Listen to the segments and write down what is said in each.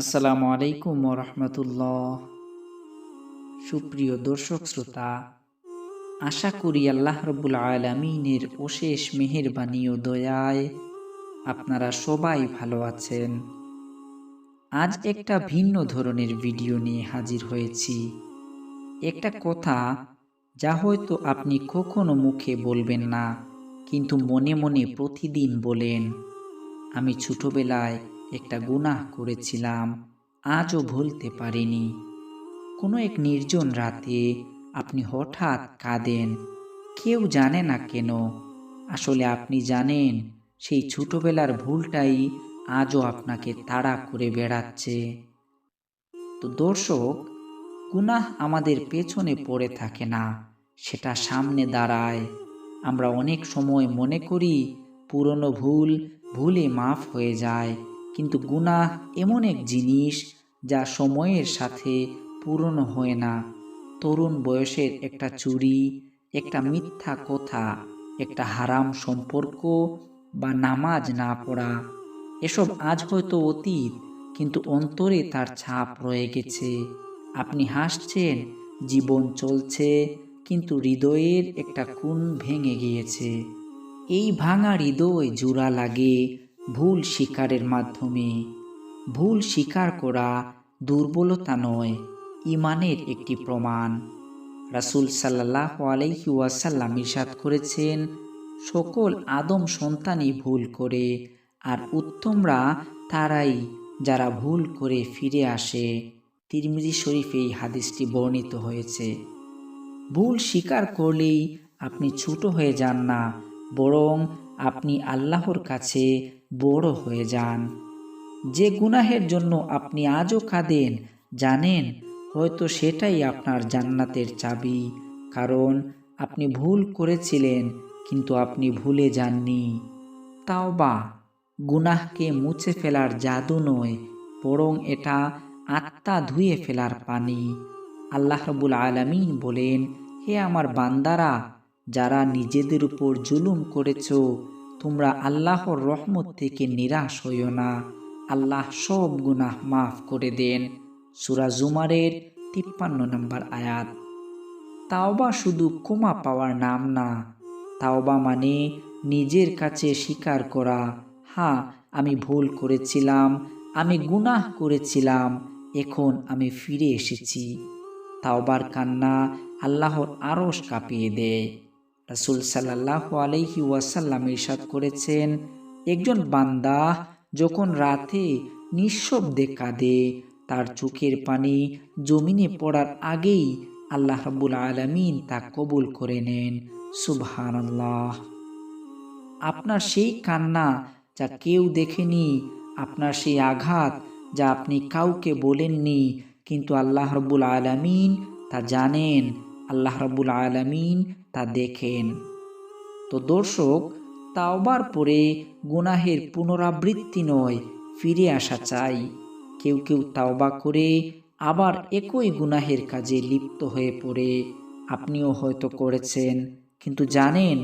আসসালামু আলাইকুম রহমতুল্লাহ। সুপ্রিয় দর্শক শ্রোতা, আশা করি আল্লাহ রবুল আলমিনের অশেষ মেহেরবানি ও দয়ায় আপনারা সবাই ভালো আছেন। আজ একটা ভিন্ন ধরনের ভিডিও নিয়ে হাজির হয়েছি। একটা কথা যা হয়তো আপনি কখনো মুখে বলবেন না, কিন্তু মনে মনে প্রতিদিন বলেন, আমি ছোটবেলায় একটা গুনাহ করেছিলাম, আজও ভুলতে পারিনি। কোনো এক নির্জন রাতে আপনি হঠাৎ কাঁদেন, কেউ জানে না কেন। আসলে আপনি জানেন, সেই ছোটবেলার ভুলটাই আজও আপনাকে তাড়া করে বেড়াচ্ছে। তো দর্শক, গুনাহ আমাদের পেছনে পড়ে থাকে না, সেটা সামনে দাঁড়ায়। আমরা অনেক সময় মনে করি, পুরনো ভুল ভুলে মাফ হয়ে যায়। কিন্তু গুনাহ এমন এক জিনিস যা সময়ের সাথে পুরনো হয় না। তরুণ বয়সের একটা চুরি, একটা মিথ্যা কথা, একটা হারাম সম্পর্ক বা নামাজ না পড়া, এসব আজ হয়তো অতীত, কিন্তু অন্তরে তার ছাপ রয়ে গেছে। আপনি হাসছেন, জীবন চলছে, কিন্তু হৃদয়ের একটা কোণ ভেঙে গিয়েছে। এই ভাঙা হৃদয় জোড়া লাগে ভুল স্বীকারের মাধ্যমে। ভুল স্বীকার করা দুর্বলতা নয়, ইমানের একটি প্রমাণ। রাসুল সাল্লাহ আলাইহি ওয়াসাল্লাম ইরশাদ করেছেন, সকল আদম সন্তানই ভুল করে, আর উত্তমরা তারাই যারা ভুল করে ফিরে আসে। তিরমিজি শরীফে এই হাদিসটি বর্ণিত হয়েছে। ভুল স্বীকার করলেই আপনি ছোট হয়ে যান না, বরং আপনি আল্লাহর কাছে বড় হয়ে যান। যে গুনাহের জন্য আপনি আজও কাঁদেন, জানেন, হয়তো সেটাই আপনার জান্নাতের চাবি। কারণ আপনি ভুল করেছিলেন, কিন্তু আপনি ভুলে যাননি। তাও বা গুনাহকে মুছে ফেলার জাদু নয়, বরং এটা আত্মা ধুয়ে ফেলার পানি। আল্লাহ রবুল আলমিন বলেন, হে আমার বান্দারা যারা নিজেদের উপর জুলুম করেছ, তোমরা আল্লাহর রহমত থেকে নিরাশ হইও না। আল্লাহ সব গুনাহ মাফ করে দেন। সুরা জুমারের তিপ্পান্ন নম্বর আয়াত। তাওবা শুধু ক্ষমা পাওয়ার নাম না, তাওবা মানে নিজের কাছে স্বীকার করা। হ্যাঁ আমি ভুল করেছিলাম, আমি গুনাহ করেছিলাম, এখন আমি ফিরে এসেছি। তাওবার কান্না আল্লাহর আরস কাঁপিয়ে দেয়। রাসুল সাল্লাহ আলহি ওয়াসাল্লাম ইরশাদ করেছেন, একজন বান্দা যখন রাতে নিঃশব্দে কাঁদে, তার চোখের পানি জমিনে পড়ার আগেই আল্লাহ রাবুল আলমিন তা কবুল করে নেন। সুবহান আপনার সেই কান্না যা কেউ দেখেনি, আপনার সেই আঘাত যা আপনি কাউকে বলেননি, কিন্তু আল্লাহ রব্বুল আলমিন তা জানেন আল্লাহ রব্বুল আলমিন তা দেখেন। তো দর্শক, তাওবার পরে গুনাহের পুনরাবৃত্তি নয়, ফিরে আসা চাই। কেউ কেউ তাওবা করে আবার একই গুনাহের কাজে লিপ্ত হয়ে পড়ে। আপনিও হয়তো করেছেন, কিন্তু জানেন,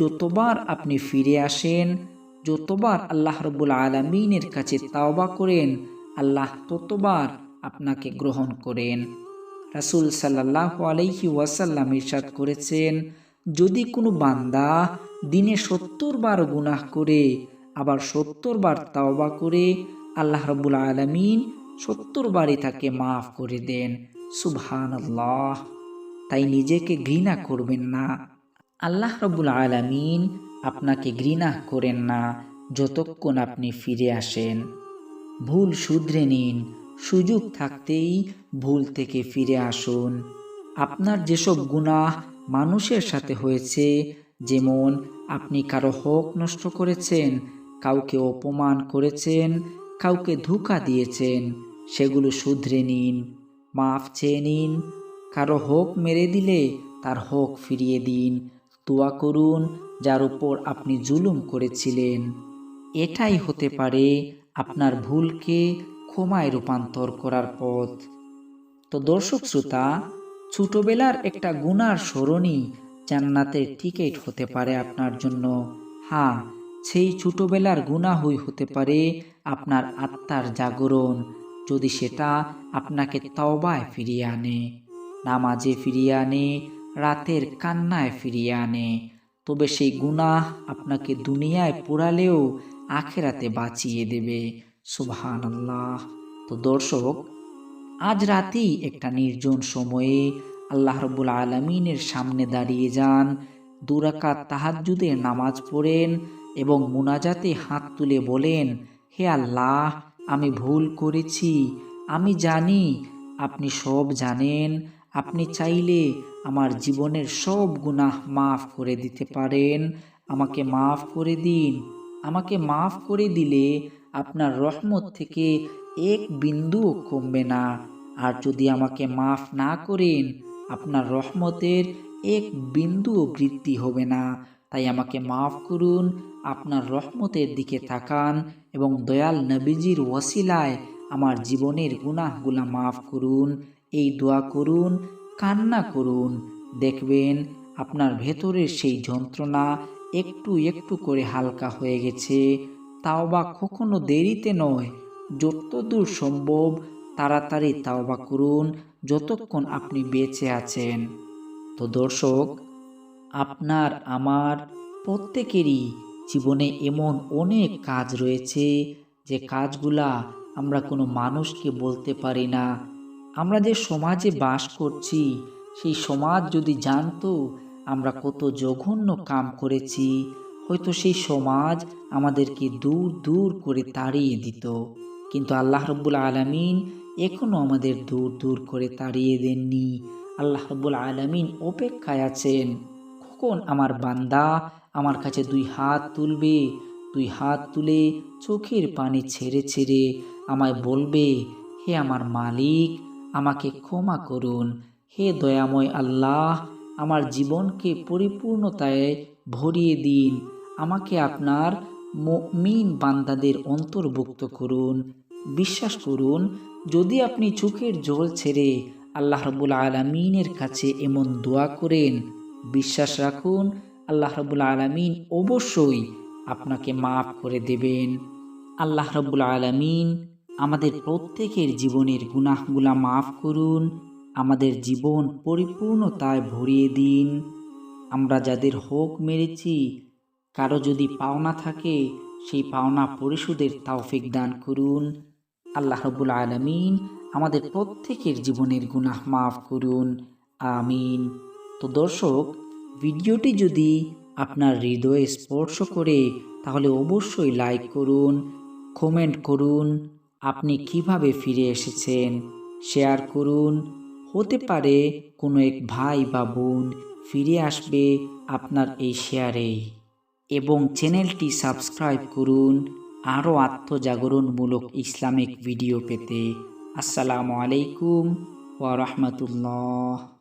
যতবার আপনি ফিরে আসেন, যতবার আল্লাহ রবুল আলমিনের কাছে তাওবা করেন, আল্লাহ ততবার আপনাকে গ্রহণ করেন। রাসুল সাল্লাহ আলাইহি ওয়াসাল্লাম ইরশাদ করেছেন, যদি কোনো বান্দা দিনে সত্তর বার গুনাহ করে, আবার সত্তর বার তাওবা করে, আল্লাহ রবুল আলমিন সত্তর বারই তাকে মাফ করে দেন। সুবহান আল্লাহ তাই নিজেকে ঘৃণা করবেন না। আল্লাহ রবুল আলমিন আপনাকে ঘৃণা করেন না যতক্ষণ আপনি ফিরে আসেন। ভুল শুধরে নিন সুযোগ থাকতেই ভুল থেকে ফিরে আসুন। আপনার যেসব গুনাহ মানুষের সাথে হয়েছে, যেমন আপনি কারও হক নষ্ট করেছেন, কাউকে অপমান করেছেন, কাউকে ধোকা দিয়েছেন, সেগুলো শুধরে নিন, মাফ চেয়ে নিন, কারও হক মেরে দিলে তার হক ফিরিয়ে দিন, দোয়া করুন যার উপর আপনি জুলুম করেছিলেন। এটাই হতে পারে আপনার ভুলকে ক্ষমায় রূপান্তর করার পথ। তো দর্শক শ্রোতা, ছোটবেলার একটা গুনার স্মরণই জান্নাতের টিকিট হতে পারে আপনার জন্য। হ্যাঁ সেই ছোটবেলার গুনাহই হতে পারে আপনার আত্মার জাগরণ, যদি সেটা আপনাকে তওবায় ফিরিয়ে আনে, নামাজে ফিরিয়ে আনে, রাতের কান্নায় ফিরিয়ে আনে, তবে সেই গুনাহ আপনাকে দুনিয়ায় পোড়ালেও আখেরাতে বাঁচিয়ে দেবে। সুবহান আল্লাহ তো দর্শক, আজ রাতেই একটা নির্জন সময়ে আল্লাহ রবুল আলমিনের সামনে দাঁড়িয়ে যান। দুরাকাত তাহাজ্জুদের নামাজ পড়েন এবং মুনাজাতে হাত তুলে বলেন, হে আল্লাহ, আমি ভুল করেছি। আমি জানি, আপনি সব জানেন। আপনি চাইলে আমার জীবনের সব গুনাহ মাফ করে দিতে পারেন। আমাকে মাফ করে দিন। আমাকে মাফ করে দিলে আপনার রহমত থেকে এক বিন্দুও কমবে না। আর যদি আমাকে মাফ না করেন, আপনার রহমতের এক বিন্দুও বৃদ্ধি হবে না। তাই আমাকে মাফ করুন, আপনার রহমতের দিকে তাকান এবং দয়াল নবীজির ওয়াসিলায় আমার জীবনের গুনাহগুলা মাফ করুন, এই দোয়া করুন, কান্না করুন। দেখবেন, আপনার ভেতরের সেই যন্ত্রণা একটু একটু করে হালকা হয়ে গেছে। তাও বা কখনো দেরিতে নয়। যতদূর সম্ভব তাড়াতাড়ি তাওবা করুন যতক্ষণ আপনি বেঁচে আছেন। তো দর্শক, আপনার, আমার প্রত্যেকেরই জীবনে এমন অনেক কাজ রয়েছে যে কাজগুলা আমরা কোনো মানুষকে বলতে পারি না। আমরা যে সমাজে বাস করছি, সেই সমাজ যদি জানতো আমরা কত জঘন্য কাম করেছি হয়তো সেই সমাজ আমাদেরকে দূর দূর করে তাড়িয়ে দিত। কিন্তু আল্লাহ রব্বুল আলমিন এখনও আমাদের দূর দূর করে তাড়িয়ে দেননি। আল্লাহ রব্বুল আলমিন অপেক্ষায় আছেন। কখন আমার বান্দা আমার কাছে দুই হাত তুলবে? দুই হাত তুলে চোখের পানি ছেড়ে ছেড়ে আমায় বলবে, হে আমার মালিক, আমাকে ক্ষমা করুন। হে দয়াময় আল্লাহ, আমার জীবনকে পরিপূর্ণতায় ভরিয়ে দিন। আমাকে আপনার মিন বান্দাদের অন্তর্ভুক্ত করুন, বিশ্বাস করুন, যদি আপনি চোখের জল ছেড়ে আল্লাহ রবুল আলমিনের কাছে এমন দোয়া করেন, বিশ্বাস রাখুন, আল্লাহ রবুল আলমিন অবশ্যই আপনাকে মাফ করে দেবেন। আল্লাহ রবুল আলমিন আমাদের প্রত্যেকের জীবনের গুনাহগুলা মাফ করুন, আমাদের জীবন পরিপূর্ণতায় ভরিয়ে দিন। আমরা যাদের হোক মেরেছি কারও যদি পাওনা থাকে, সেই পাওনা পরিশোধের তাওফিক দান করুন। আল্লাহ রবুল আলমিন আমাদের প্রত্যেকের জীবনের গুনাহ মাফ করুন। আমিন। তো দর্শক, ভিডিওটি যদি আপনার হৃদয়ে স্পর্শ করে, তাহলে অবশ্যই লাইক করুন, কমেন্ট করুন, আপনি কীভাবে ফিরে এসেছেন, শেয়ার করুন। হতে পারে কোনো এক ভাই বা বোন ফিরে আসবে আপনার এই শেয়ারেই। এবং চ্যানেলটি সাবস্ক্রাইব করুন। আরও আত্মজাগরণমূলক ইসলামিক ভিডিও পেতে। আসসালামু আলাইকুম ওয়া রাহমাতুল্লাহ।